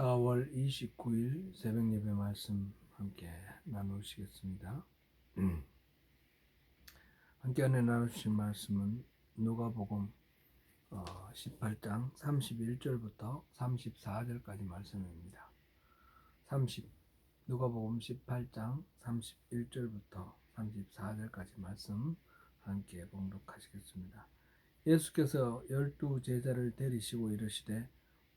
4월 29일 새벽 예배 말씀 함께 나누시겠습니다. 함께 안에 나누신 말씀은 누가복음 18장 31절부터 34절까지 말씀입니다. 30 누가복음 18장 31절부터 34절까지 말씀 함께 봉독하시겠습니다. 예수께서 열두 제자를 데리시고 이르시되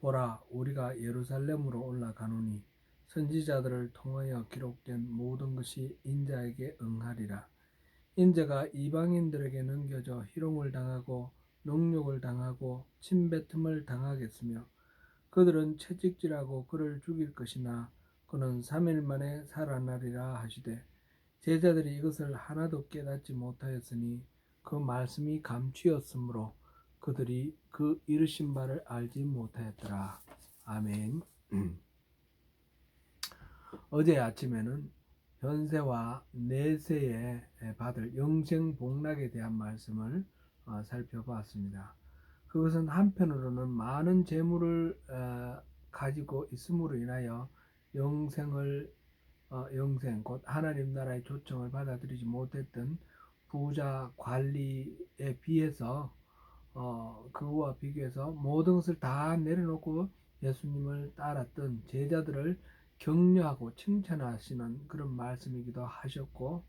보라 우리가 예루살렘으로 올라가노니 선지자들을 통하여 기록된 모든 것이 인자에게 응하리라. 인자가 이방인들에게 넘겨져 희롱을 당하고 능욕을 당하고 침뱉음을 당하겠으며 그들은 채찍질하고 그를 죽일 것이나 그는 3일 만에 살아나리라 하시되 제자들이 이것을 하나도 깨닫지 못하였으니 그 말씀이 감추었으므로 그들이 그 이르신 바를 알지 못하였더라. 아멘. 어제 아침에는 현세와 내세에 받을 영생 복락에 대한 말씀을 어, 살펴봤습니다. 그것은 한편으로는 많은 재물을 어, 가지고 있음으로 인하여 영생을 어, 영생 곧 하나님 나라의 초청을 받아들이지 못했던 부자 관리에 비해서 어, 그와 비교해서 모든 것을 다 내려놓고 예수님을 따랐던 제자들을 격려하고 칭찬하시는 그런 말씀이기도 하셨고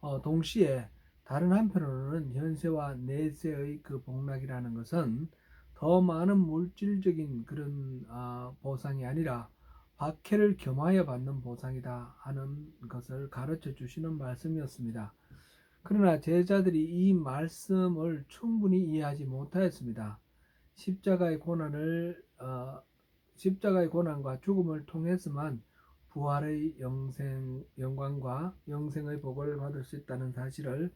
어, 동시에 다른 한편으로는 현세와 내세의 그 복락이라는 것은 더 많은 물질적인 그런 어, 보상이 아니라 박해를 겸하여 받는 보상이다 하는 것을 가르쳐 주시는 말씀이었습니다. 그러나 제자들이 이 말씀을 충분히 이해하지 못하였습니다. 십자가의 고난을 어, 십자가의 고난과 죽음을 통해서만 부활의 영생 영광과 영생의 복을 받을 수 있다는 사실을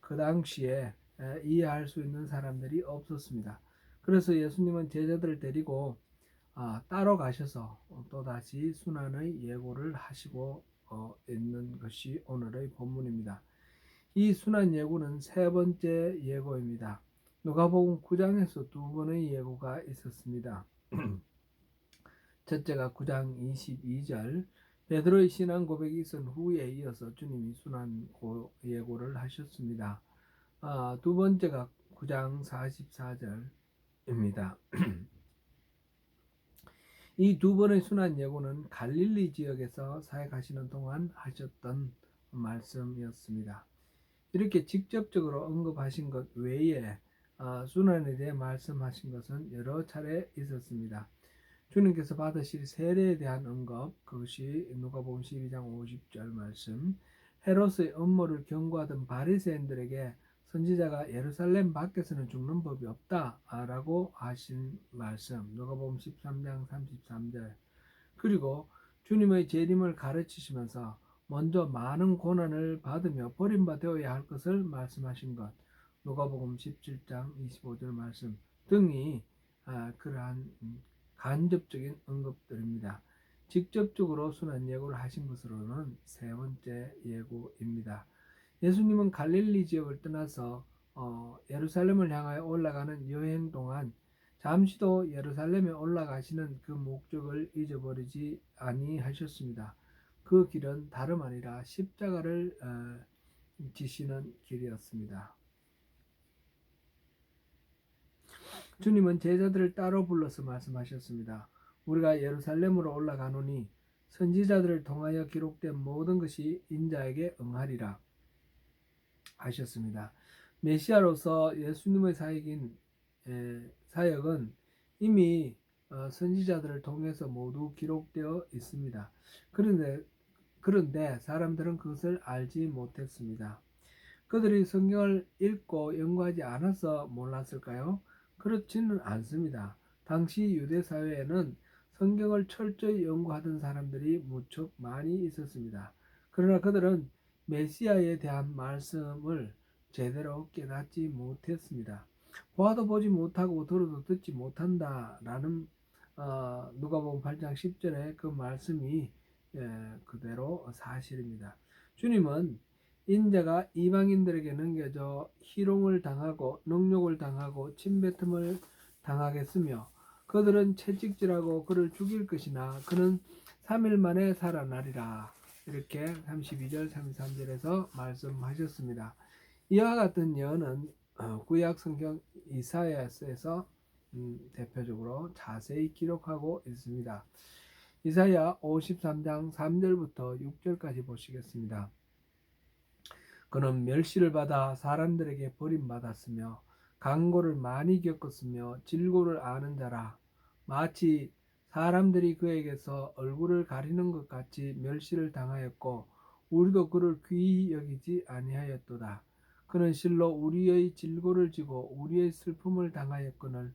그 당시에 에, 이해할 수 있는 사람들이 없었습니다. 그래서 예수님은 제자들을 데리고 아, 따로 가셔서 또 다시 순환의 예고를 하시고 어, 있는 것이 오늘의 본문입니다. 이 순환 예고는 세 번째 예고입니다. 누가복음 9장에서 두 번의 예고가 있었습니다. 첫째가 9장 22절 베드로의 신앙 고백이 있은 후에 이어서 주님이 순환 예고를 하셨습니다. 아, 두 번째가 9장 44절입니다. 이 두 번의 순환 예고는 갈릴리 지역에서 사역하시는 동안 하셨던 말씀이었습니다. 이렇게 직접적으로 언급하신 것 외에 어, 순환에 대해 말씀하신 것은 여러 차례 있었습니다. 주님께서 받으실 세례에 대한 언급 그것이 누가복음 12장 50절 말씀 헤롯의 음모를 경고하던 바리새인들에게 선지자가 예루살렘 밖에서는 죽는 법이 없다라고 하신 말씀 누가복음 13장 33절 그리고 주님의 재림을 가르치시면서 먼저 많은 고난을 받으며 버림받아야 할 것을 말씀하신 것 누가복음 17장 25절 말씀 등이 아, 그러한 간접적인 언급들입니다. 직접적으로 순환 예고를 하신 것으로는 세 번째 예고입니다. 예수님은 갈릴리 지역을 떠나서 어, 예루살렘을 향하여 올라가는 여행 동안 잠시도 예루살렘에 올라가시는 그 목적을 잊어버리지 아니하셨습니다. 그 길은 다름 아니라 십자가를 어, 지시는 길이었습니다. 주님은 제자들을 따로 불러서 말씀하셨습니다. 우리가 예루살렘으로 올라가노니 선지자들을 통하여 기록된 모든 것이 인자에게 응하리라 하셨습니다. 메시아로서 예수님의 사역인 사역은 이미 어, 선지자들을 통해서 모두 기록되어 있습니다. 그런데 그런데 사람들은 그것을 알지 못했습니다. 그들이 성경을 읽고 연구하지 않아서 몰랐을까요? 그렇지는 않습니다. 당시 유대 사회에는 성경을 철저히 연구하던 사람들이 무척 많이 있었습니다. 그러나 그들은 메시아에 대한 말씀을 제대로 깨닫지 못했습니다. 보아도 보지 못하고 들어도 듣지 못한다라는 어, 누가복음 8장 10절의 그 말씀이 예, 그대로 사실입니다. 주님은 인자가 이방인들에게 넘겨져 희롱을 당하고 능욕을 당하고 침뱉음을 당하겠으며 그들은 채찍질하고 그를 죽일 것이나 그는 3일 만에 살아나리라. 이렇게 32절 33절에서 말씀하셨습니다. 이와 같은 예언은 어, 구약 성경 이사야서에서 음, 대표적으로 자세히 기록하고 있습니다. 이사야 53장 3절부터 6절까지 보시겠습니다. 그는 멸시를 받아 사람들에게 버림받았으며 강고를 많이 겪었으며 질고를 아는 자라 마치 사람들이 그에게서 얼굴을 가리는 것 같이 멸시를 당하였고 우리도 그를 귀히 여기지 아니하였도다. 그는 실로 우리의 질고를 지고 우리의 슬픔을 당하였거늘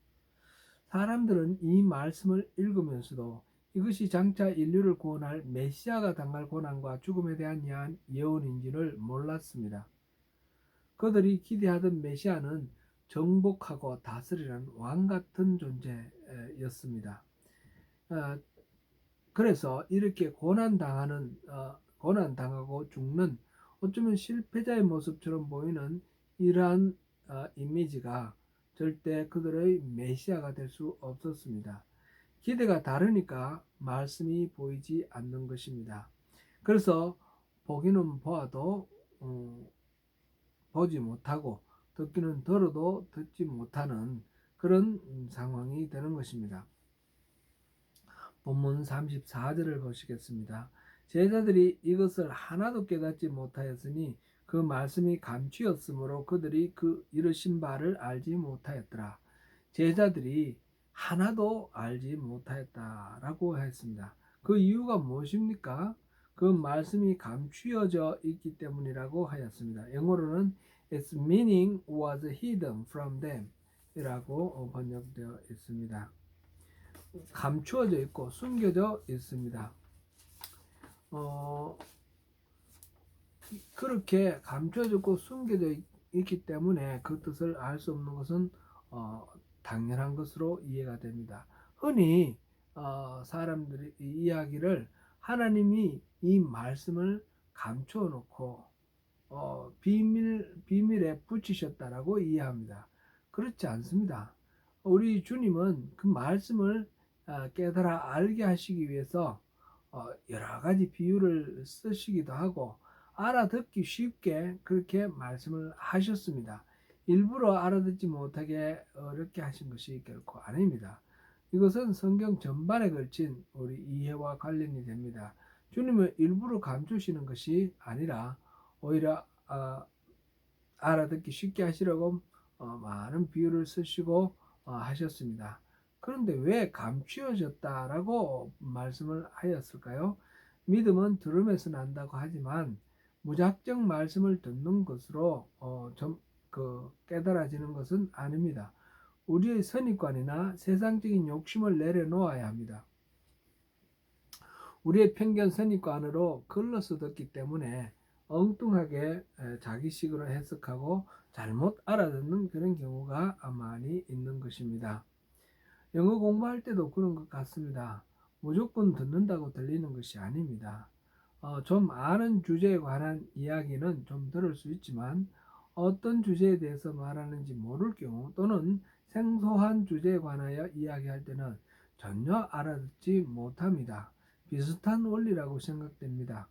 사람들은 이 말씀을 읽으면서도 이것이 장차 인류를 구원할 메시아가 당할 고난과 죽음에 대한 예언인지를 몰랐습니다. 그들이 기대하던 메시아는 정복하고 다스리는 왕 같은 존재였습니다. 어, 그래서 이렇게 고난 당하는 어, 고난 당하고 죽는 어쩌면 실패자의 모습처럼 보이는 이러한 어, 이미지가 절대 그들의 메시아가 될 수 없었습니다. 기대가 다르니까 말씀이 보이지 않는 것입니다. 그래서 보기는 보아도 어, 보지 못하고 듣기는 들어도 듣지 못하는 그런 상황이 되는 것입니다. 본문 34절을 보시겠습니다. 제자들이 이것을 하나도 깨닫지 못하였으니 그 말씀이 감추었으므로 그들이 그 이르신 바를 알지 못하였더라. 제자들이 하나도 알지 못하였다라고 했습니다. 그 이유가 무엇입니까? 그 말씀이 감추어져 있기 때문이라고 하였습니다. 영어로는 its meaning was hidden from them 이라고 번역되어 있습니다. 감추어져 있고 숨겨져 있습니다. 어, 그렇게 감춰져 있고 숨겨져 있기 때문에 그 뜻을 알 수 없는 것은 어, 당연한 것으로 이해가 됩니다. 흔히 어, 사람들이 이 이야기를 하나님이 이 말씀을 감추어 놓고 어, 비밀 비밀에 붙이셨다라고 이해합니다. 그렇지 않습니다. 우리 주님은 그 말씀을 아, 깨달아 알게 하시기 위해서 어, 여러 가지 비유를 쓰시기도 하고 알아듣기 쉽게 그렇게 말씀을 하셨습니다. 일부러 알아듣지 못하게 어렵게 하신 것이 결코 아닙니다. 이것은 성경 전반에 걸친 우리 이해와 관련이 됩니다. 주님은 일부러 감추시는 것이 아니라 오히려 어, 알아듣기 쉽게 하시려고 어, 많은 비유를 쓰시고 어, 하셨습니다. 그런데 왜 감추어졌다라고 말씀을 하였을까요? 믿음은 들음에서 난다고 하지만 무작정 말씀을 듣는 것으로 어, 좀, 그 깨달아지는 것은 아닙니다. 우리의 선입관이나 세상적인 욕심을 내려놓아야 합니다. 우리의 편견 선입관으로 걸러서 듣기 때문에 엉뚱하게 자기식으로 해석하고 잘못 알아듣는 그런 경우가 많이 있는 것입니다. 영어 공부할 때도 그런 것 같습니다. 무조건 듣는다고 들리는 것이 아닙니다. 어, 좀 아는 주제에 관한 이야기는 좀 들을 수 있지만 어떤 주제에 대해서 말하는지 모를 경우 또는 생소한 주제에 관하여 이야기할 때는 전혀 알아듣지 못합니다. 비슷한 원리라고 생각됩니다.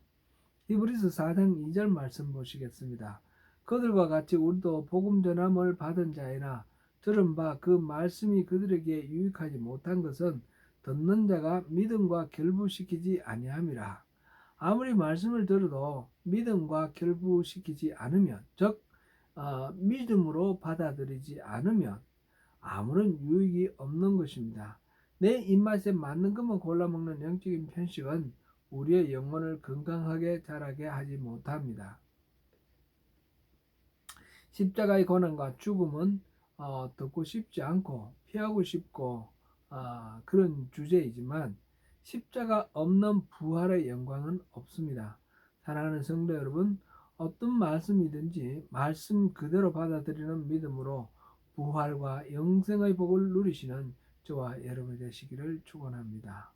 히브리서 4장 2절 말씀 보시겠습니다. 그들과 같이 우리도 복음 전함을 받은 자이나 들은 바 그 말씀이 그들에게 유익하지 못한 것은 듣는 자가 믿음과 결부시키지 아니함이라. 아무리 말씀을 들어도 믿음과 결부시키지 않으면, 즉 어, 믿음으로 받아들이지 않으면 아무런 유익이 없는 것입니다. 내 입맛에 맞는 것만 골라 먹는 영적인 편식은 우리의 영혼을 건강하게 자라게 하지 못합니다. 십자가의 고난과 죽음은 어, 듣고 싶지 않고 피하고 싶고 어, 그런 주제이지만 십자가 없는 부활의 영광은 없습니다. 사랑하는 성도 여러분, 어떤 말씀이든지 말씀 그대로 받아들이는 믿음으로 부활과 영생의 복을 누리시는 저와 여러분이 되시기를 축원합니다.